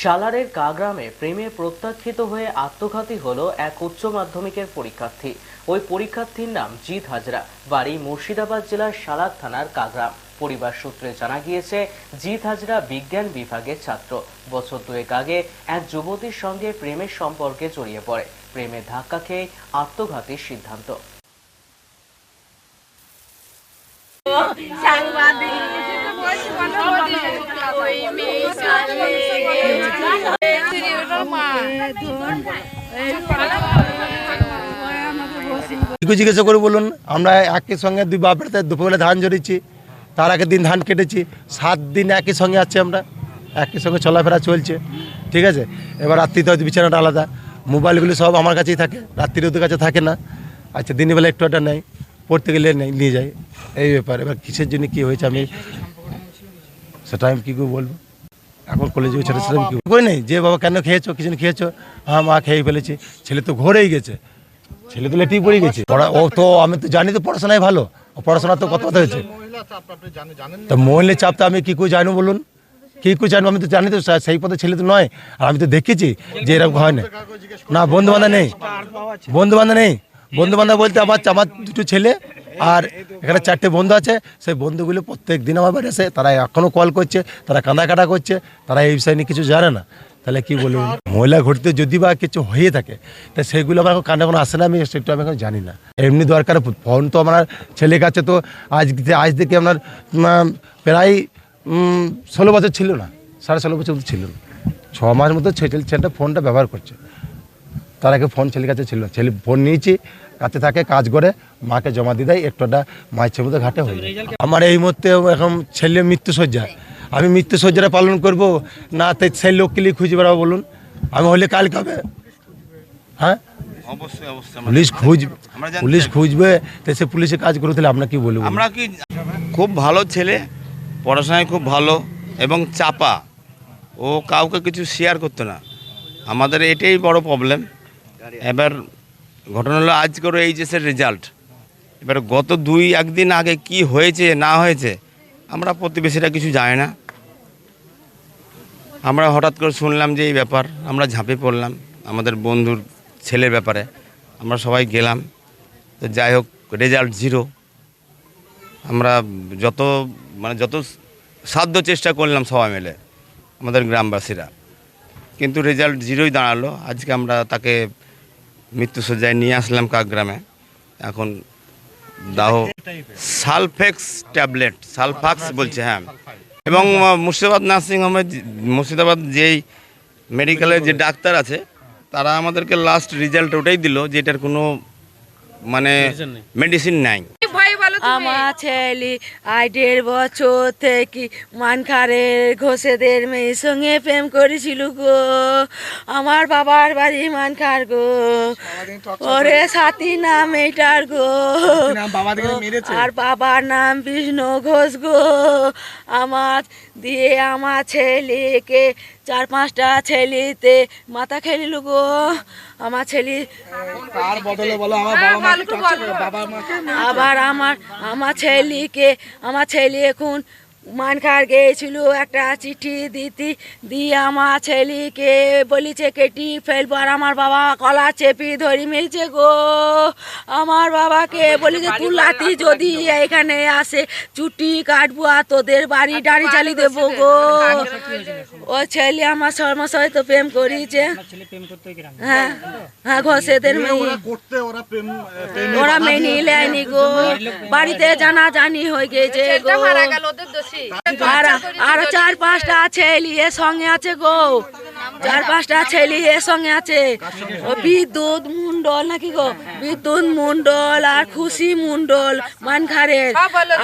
সালারের কাগ্রামে প্রেমে প্রত্যাখ্যিত হয়ে আত্মঘাতী হলো এক উচ্চ মাধ্যমিকের পরীক্ষার্থী। ওই পরীক্ষার্থীর নাম জিৎ হাজরা। বাড়ি মুর্শিদাবাদ জেলার সালার থানার কাগ্রাম। পরিবার সূত্রে জানা গিয়েছে, জিৎ হাজরা বিজ্ঞান বিভাগের ছাত্র। বছর দুয়েক আগে এক যুবতীর সঙ্গে প্রেমের সম্পর্কে জড়িয়ে পড়ে। প্রেমে ধাক্কা খেয়ে আত্মঘাতীর সিদ্ধান্ত। একটু জিজ্ঞাসা করে বলুন, আমরা একই সঙ্গে দুই বাপেরতে দুপুরবেলা ধান জড়িয়েছি তার আগের দিন ধান কেটেছি, সাত দিন একই সঙ্গে আছি আমরা, একই সঙ্গে চলাফেরা চলছে, ঠিক আছে? এবার রাত্রিতে হয়তো বিছানাটা আলাদা, মোবাইলগুলি সব আমার কাছেই থাকে, রাত্রির ওদের কাছে থাকে না আচ্ছা দিনের বেলা একটু একটা নেই, পড়তে গেলে নেই, নিয়ে যাই, এই ব্যাপার, এবার কিসের জন্য কী হয়েছে আমি, সেটা আমি কী করে বলব? এখন কলেজে ছেলে কি করে নেই? যে বাবা কেন খেয়েছো কিছু খেয়েছো? হ্যাঁ মা খেয়ে ফেলেছি। ছেলে তো ঘরেই গেছে। ছেলে তো লেটেই পড়ে গেছে। পড়া ও তো, আমি তো জানি তো পড়াশোনায় ভালো। পড়াশোনা তো কত কথা হয়েছে। তা মহিলা চাপ তো আমি কি করে জানব বলুন? কি করে জানব? আমি তো জানি তো সেই পথে ছেলে তো নয়। আর আমি তো দেখেছি যে এরকম হয় না। না বন্ধু বান্ধব নেই। বন্ধু বান্ধব নেই। বন্ধু বান্ধব বলতে আমার আমার দুটো ছেলে। আর এখানে চারটে বন্ধু আছে, সেই বন্ধুগুলো প্রত্যেক দিন আমার বাড়ি আসে, তারা এখনও কল করছে, তারা কাঁদা কাটা করছে, তারা এই বিষয় নিয়ে কিছু জানে না। তাহলে কি বলব মহিলা ঘটিতে যদি বা কিছু হয়ে থাকে, তা সেগুলো আমার এখন কানে কোনো আসে না, আমি সেটা আমি এখন জানি না। এমনি দরকার ফোন তো আমার ছেলে কাছে তো আজ আজ থেকে আপনার প্রায় ষোলো বছর ছিল না, সাড়ে ষোলো বছর ছিল না। ছ মাস মতো ছেলে ছেলেটা ফোনটা ব্যবহার করছে। তার আগে ফোন ছেলের কাছে ছিল। ছেলে ফোন নিয়েছি কাছে থাকে কাজ করে মাকে জমা দিয়ে দেয় একটু মায়ের মধ্যে ঘাটে হয়ে। আমার এই মুহূর্তে এখন ছেলে মৃত্যুসজ্জা আমি মৃত্যুসজ্জাটা পালন করব না তাই সেই লোককে নিয়ে খুঁজে বেড়াবো বলুন। আমি হলে কাল কবে। হ্যাঁ? পুলিশ খুঁজবে পুলিশ খুঁজবে তাই সে পুলিশে কাজ করে তাহলে আপনার কি বলব আমরা কি খুব ভালো ছেলে পড়াশোনায় খুব ভালো এবং চাপা। ও কাউকে কিছু শেয়ার করতো না। আমাদের এটাই বড় প্রবলেম এবার ঘটনা হলো আজকের এইচএসের রেজাল্ট এবার গত দুই একদিন আগে কি হয়েছে, না হয়েছে, আমরা প্রতিবেশীরা কিছু জানি না। আমরা হঠাৎ করে শুনলাম যে এই ব্যাপার, আমরা ঝাঁপে পড়লাম আমাদের বন্ধুর ছেলের ব্যাপারে। আমরা সবাই গেলাম, তো যাই হোক রেজাল্ট জিরো আমরা যত মানে যত সাধ্য চেষ্টা করলাম সবাই মিলে, আমাদের গ্রামবাসীরা। কিন্তু রেজাল্ট জিরোই দাঁড়াল। আজকে আমরা তাকে মৃত্যুসজ্জায় নিয়ে আসলাম কাকগ্রামে। এখন দাহ সালফেক্স ট্যাবলেট সালফাক্স বলছে হ্যাঁ। এবং মুর্শিদাবাদ নার্সিংহোমে মুর্শিদাবাদ যেই মেডিকেলের যে ডাক্তার আছে তারা আমাদেরকে লাস্ট রেজাল্ট ওটাই দিল যে এটার কোনো মানে মেডিসিন নাই। আমার ছেলে আই দেড় বছর থেকে মানখারের ঘোষেদের মেয়ের সঙ্গে প্রেম করেছিল গো। আমার বাবার বাড়ি মানখার গো। ওরে সাথী নাম এটার গো। আর বাবার নাম বিষ্ণু ঘোষ গো। আমার দিয়ে আমার ছেলেকে চার পাঁচটা ছেলেতে মাথা খেলিল গো। আমার ছেলে আবার আমার আমার ছেলেকে আমার ছেলে এখন মানখার গিয়েছিল একটা চিঠি দিতে দিয়ে আমার ছেলেকে বলিছে কেটি ফেলব আর আমার বাবা কলা চেপি ধরি মেরেছে গো। আমার বাবাকে বলিছে তুই লাতি যদি এখানে আসে চুটি কাটবো আর তোদের বাড়ি দাড়ি চালি দেবো গো। ও ছেলে আমার শর্মাশয় তো প্রেম করিছে হ্যাঁ হ্যাঁ ঘষেদের মেয়ে। ওরা মেনে নেয়নি গো। বাড়িতে জানা জানি হয়ে গেছে গো। আর আরও চার পাঁচটা ছেলে এর সঙ্গে আছে গো। চার পাঁচটা ছেলে এর সঙ্গে আছে। বিদ্যুৎ মন্ডল নাকি গো? বিদ্যুৎ মন্ডল আর খুশি মন্ডল মানখারের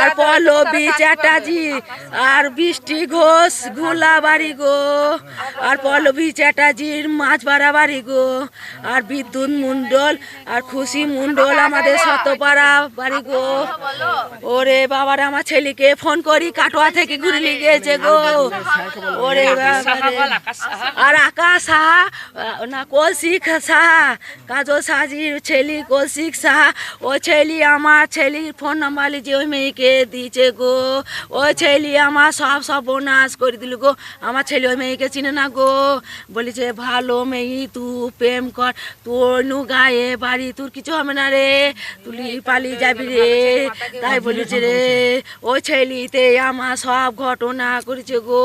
আর পল্লবী চ্যাটার্জি, আর বৃষ্টি ঘোষ ঘোলা বাড়ি গো। আর পল্লবী চ্যাটার্জির মাছ বাড়া বাড়ি গো। আর বিদ্যুৎ মন্ডল আর খুশি মন্ডল আমাদের শতপাড়া বাড়ি গো। ওরে বাবার, আমার ছেলেকে ফোন করি কাটোয়া থেকে ঘুরে নিয়ে গেছে গো। ওরে বাবারে। আর আকাশ, সাহা না কৌশিক সাহা, কাজল সাজির ছেলে কৌশিক সাহা, ও ছেলে আমার ছেলের ফোন নাম্বার যে ওই মেয়েকে দিয়েছে গো। ও ছেলে আমার সব সব বোনাস করে দিল গো। আমার ছেলে ওই মেয়েকে চিনে না গো। বলেছে, ভালো মেয়ে তুই প্রেম কর, তোর নু গায়ে বাড়ি, তোর কিছু হবে না রে, তুলি পালিয়ে যাবি রে। তাই বলেছে রে। ওই ছেলেতে আমার সব ঘটনা করেছে গো।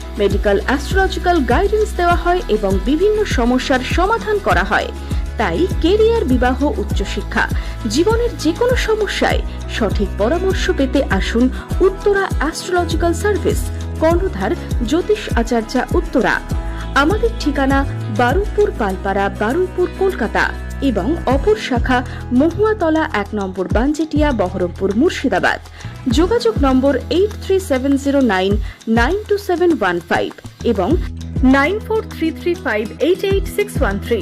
মেডিকেল অ্যাস্ট্রোলজিক্যাল গাইডেন্স দেওয়া হয় এবং বিভিন্ন সমস্যার সমাধান করা হয়। তাই কেরিয়ার বিবাহ উচ্চশিক্ষা, জীবনের যে কোনো সমস্যায় সঠিক পরামর্শ পেতে আসুন উত্তরা অ্যাস্ট্রোলজিক্যাল সার্ভিস কর্ণধার জ্যোতিষ আচার্যা উত্তরা। আমাদের ঠিকানা বারুইপুর পালপাড়া, বারুইপুর, কলকাতা এবং অপর শাখা মহুয়াতলা এক নম্বর বাঞ্জেটিয়া, বহরমপুর, মুর্শিদাবাদ। যোগাযোগ নম্বর eight three seven zero nine nine two seven one five এবং nine four three three five eight eight six one three